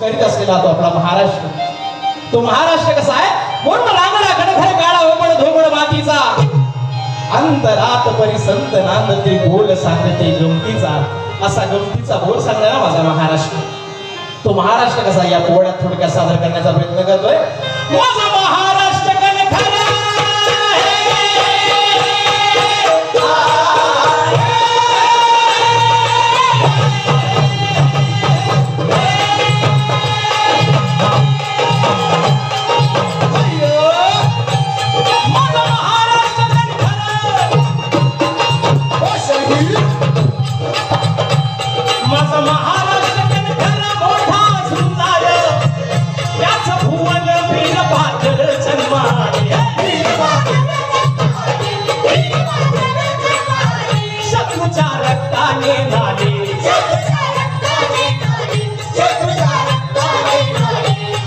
करीत असलेला तो आपला महाराष्ट्र. तो महाराष्ट्र कसा आहे? पूर्ण रांगडा खडखड काळा ओबड धोबड मातीचा. अंतरात परिसंत नांदते बोल सांगते गमतीचा. असा गमतीचा बोल सांगणारा माझा महाराष्ट्र. तो महाराष्ट्र कसा या पोवाड्यात थोडक्यात सादर करण्याचा प्रयत्न करतोय.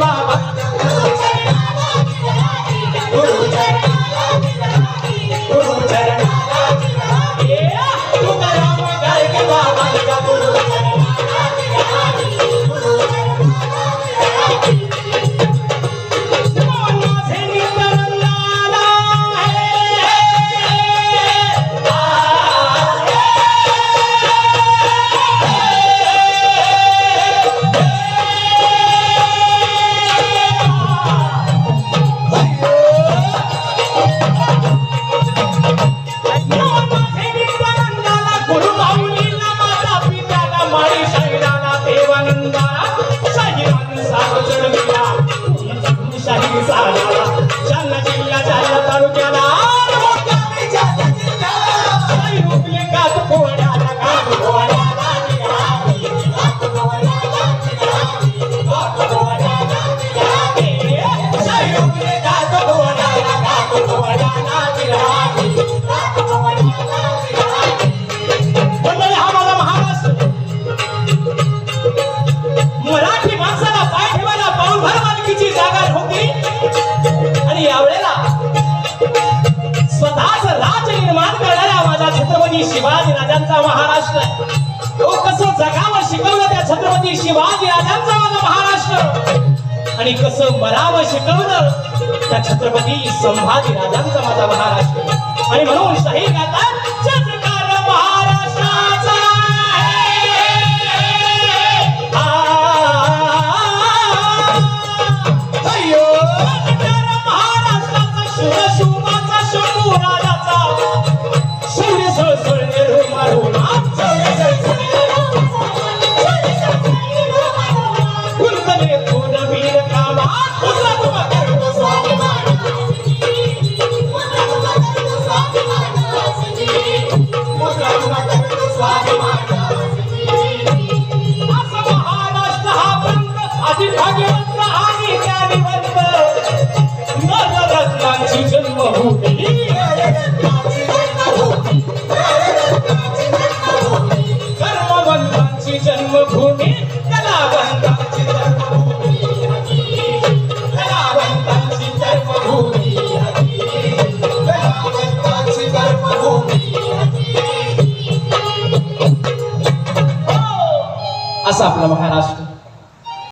বাবা तो जगावं शिकवलं त्या छत्रपती शिवाजी राजांचा माझा महाराष्ट्र. आणि कसं मरावं शिकवलं त्या छत्रपती संभाजी राजांचा माझा महाराष्ट्र. आणि म्हणून शाही गातात जन्मभूमी कलावंतांची जन्मभूमी. कलावंतांची असा आपला महाराष्ट्र.